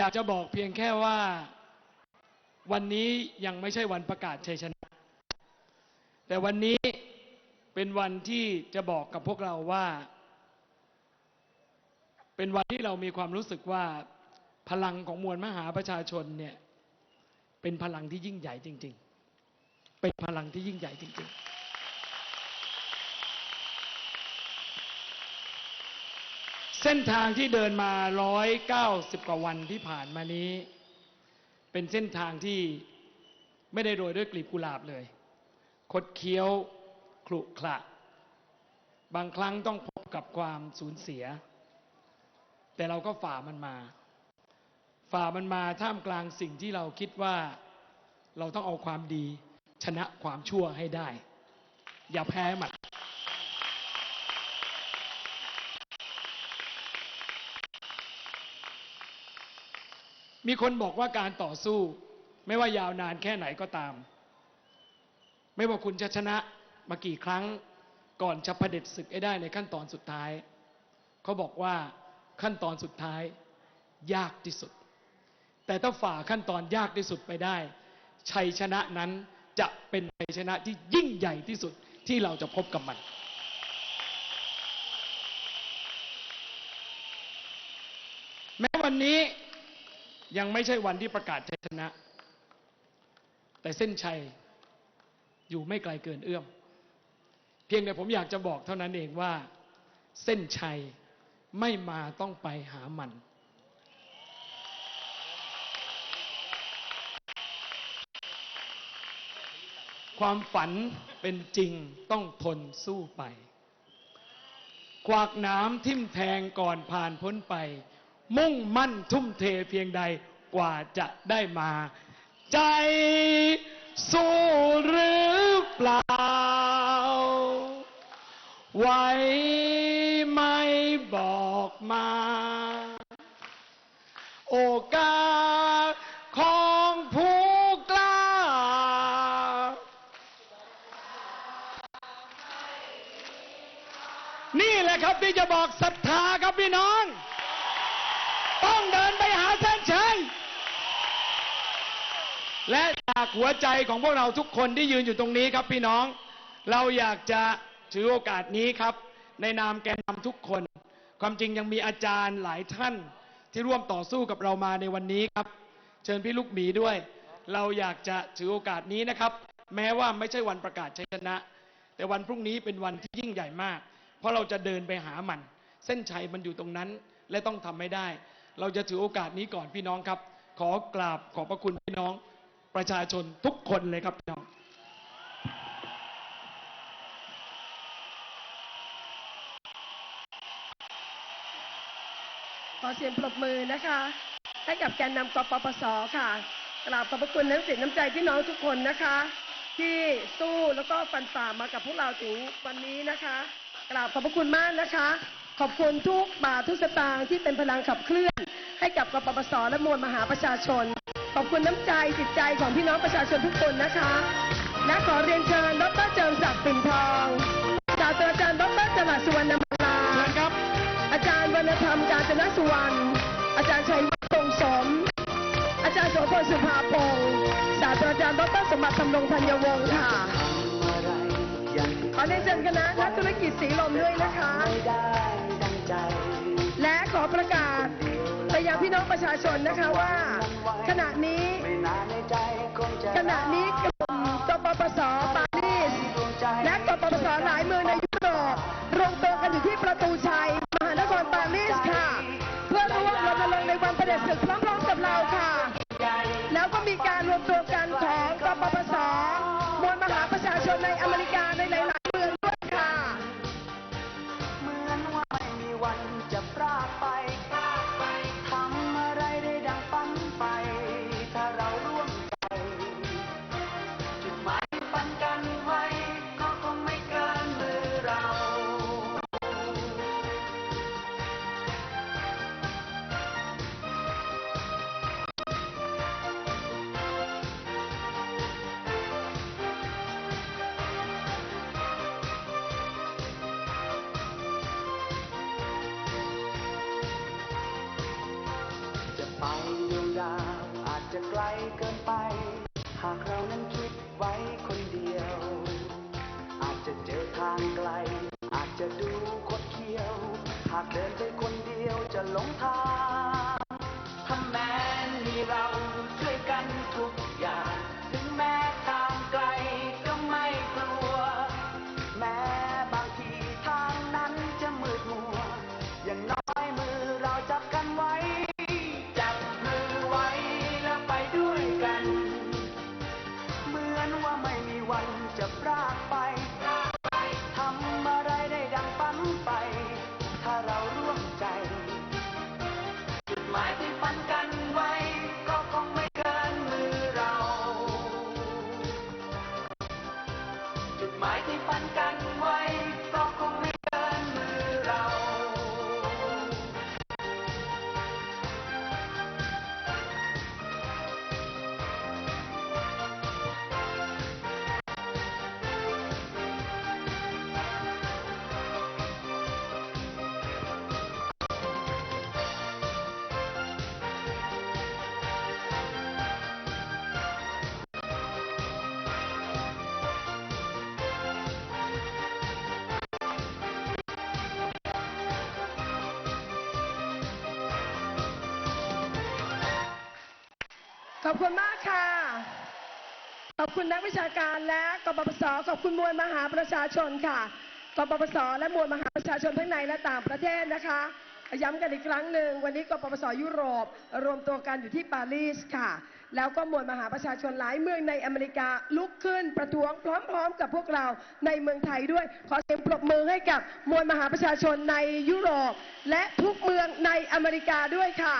อยากจะบอกเพียงแค่ว่าวันนี้ยังไม่ใช่วันประกาศชัยชนะ แต่วันนี้เป็นวันที่จะบอกกับพวกเราว่า เป็นวันที่เรามีความรู้สึกว่าพลังของมวลมหาประชาชนเนี่ยเป็นพลังที่ยิ่งใหญ่จริง ๆ เป็นพลังที่ยิ่งใหญ่จริง ๆ เส้นทางที่เดินมา 190 กว่าวันที่ผ่านมานี้ เป็นเส้นทางที่ไม่ได้โรยด้วยกลีบกุหลาบเลย คดเคี้ยวขรุขระบางครั้งต้องพบกับความสูญเสีย แต่เราก็ฝ่ามันมา ฝ่ามันมาท่ามกลางสิ่งที่เราคิดว่าเราต้องเอาความดี ชนะความชั่วให้ได้ อย่าแพ้มัน มีคนบอกว่าการต่อสู้ ไม่ว่ายาวนานแค่ไหนก็ตาม ไม่ว่าคุณจะชนะมากี่ครั้ง ก่อนจะเผด็จศึกให้ได้ในขั้นตอนสุดท้าย เขาบอกว่าขั้นตอนสุดท้าย ยากที่สุด แต่ถ้าฝ่าขั้นตอนยากที่สุดไปได้ ชัยชนะนั้นจะเป็นชัยชนะที่ยิ่งใหญ่ที่สุดที่เราจะพบกับมันแม้วันนี้ ยังไม่ใช่วันที่ประกาศชัยชนะ แต่เส้นชัยอยู่ไม่ไกลเกินเอื้อม เพียงแต่ผมอยากจะบอกเท่านั้นเองว่า เส้นชัยไม่มาต้องไปหามัน ความฝันเป็นจริงต้องทนสู้ไปกวากน้ำทิ่มแทงก่อนผ่านพ้นไป มุ่งมั่นทุ่มเทเพียงใดกว่าจะได้มา ใจสู้หรือเปล่าไหวไม่บอกมา โอกาสของผู้กล้า นี่แหละครับที่จะบอกศรัทธาครับพี่น้องเดินไปหาเส้นชัย และจากหัวใจของพวกเราทุกคนที่ยืนอยู่ตรงนี้ครับพี่น้อง เราอยากจะถือโอกาสนี้ครับ ในนามแกนนำทุกคน ความจริงยังมีอาจารย์หลายท่านที่ร่วมต่อสู้กับเรามาในวันนี้ครับ เชิญพี่ลูกหมีด้วย เราอยากจะถือโอกาสนี้นะครับ แม้ว่าไม่ใช่วันประกาศชัยชนะ แต่วันพรุ่งนี้เป็นวันที่ยิ่งใหญ่มาก เพราะเราจะเดินไปหามัน เส้นชัยมันอยู่ตรงนั้นและต้องทำไม่ได้ เราจะถือโอกาสนี้ก่อนพี่น้องครับ ขอกราบขอบพระคุณพี่น้อง ประชาชนทุกคนเลยครับพี่น้องขอเสียงปรบมือนะคะ ให้กับแกนนำกปปสค่ะกราบขอบพระคุณน้ำจิตน้ำใจพี่น้องทุกคนนะคะ ที่สู้แล้วก็ฟันฝ่ามากับพวกเราถึงวันนี้นะคะกราบขอบพระคุณมากนะคะ ขอบคุณทุกบาททุกสตางค์ที่เป็นพลังขับเคลื่อน ให้กับกปปสและมวลมหาประชาชน อบคุณน้ำใจจิตใจของพี่น้องประชาชนทุกคนนะคะ และขอเรียนเชิญดรเจิมศักดิ์ปิ่นทองศาสตราจารย์ดรจรัสสุวรรณมาลาเชิญครับ อาจารย์วรรณธรรมกาญจนสุวรรณ อาจารย์ชัยวัฒน์คงสม อาจารย์โสพลสุภาพงศ์ศาสตราจารย์ดรสมบัติธรรมรงธัญวงศ์ค่ะขอเรียนเชิญคณะนักธุรกิจสีลมด้วยนะคะ และขอประกาศไป ยังพี่น้องประชาชนนะคะว่า ขณะนี้ขณะนี้กลุ่มกปปสปารีสและกปปสหลายเมืองในยุโรปรวมตัวกันอยู่ที่ประตูชัย มหานครปารีสค่ะ เพื่อร่วมรณรงค์ในวันประเด็จศึกพร้อมๆกับเราค่ะ ลเกินไป หากเรานั้นคิดไว้คนเดียว อาจจะเจอทางไกล อาจจะดูคดเคี้ยว หากเดินไปคนเดียวจะหลงทาง จุ อบคุณมากค่ะ ขอบคุณนักวิชาการและกปปสขอบคุณมวลมหาประชาชนค่ะกปปสและมวลมหาประชาชนทั้งในและต่างประเทศนะคะ ย้ำกันอีกครั้งหนึ่งวันนี้กปปสยุโรป รวมตัวกันอยู่ที่ปารีสค่ะ แล้วก็มวลมหาประชาชนหลายเมืองในอเมริกาลุกขึ้นประท้วงพร้อมๆ กับพวกเราในเมืองไทยด้วย ขอเสียงปรบมือให้กับมวลมหาประชาชนในยุโรป และทุกเมืองในอเมริกาด้วยค่ะ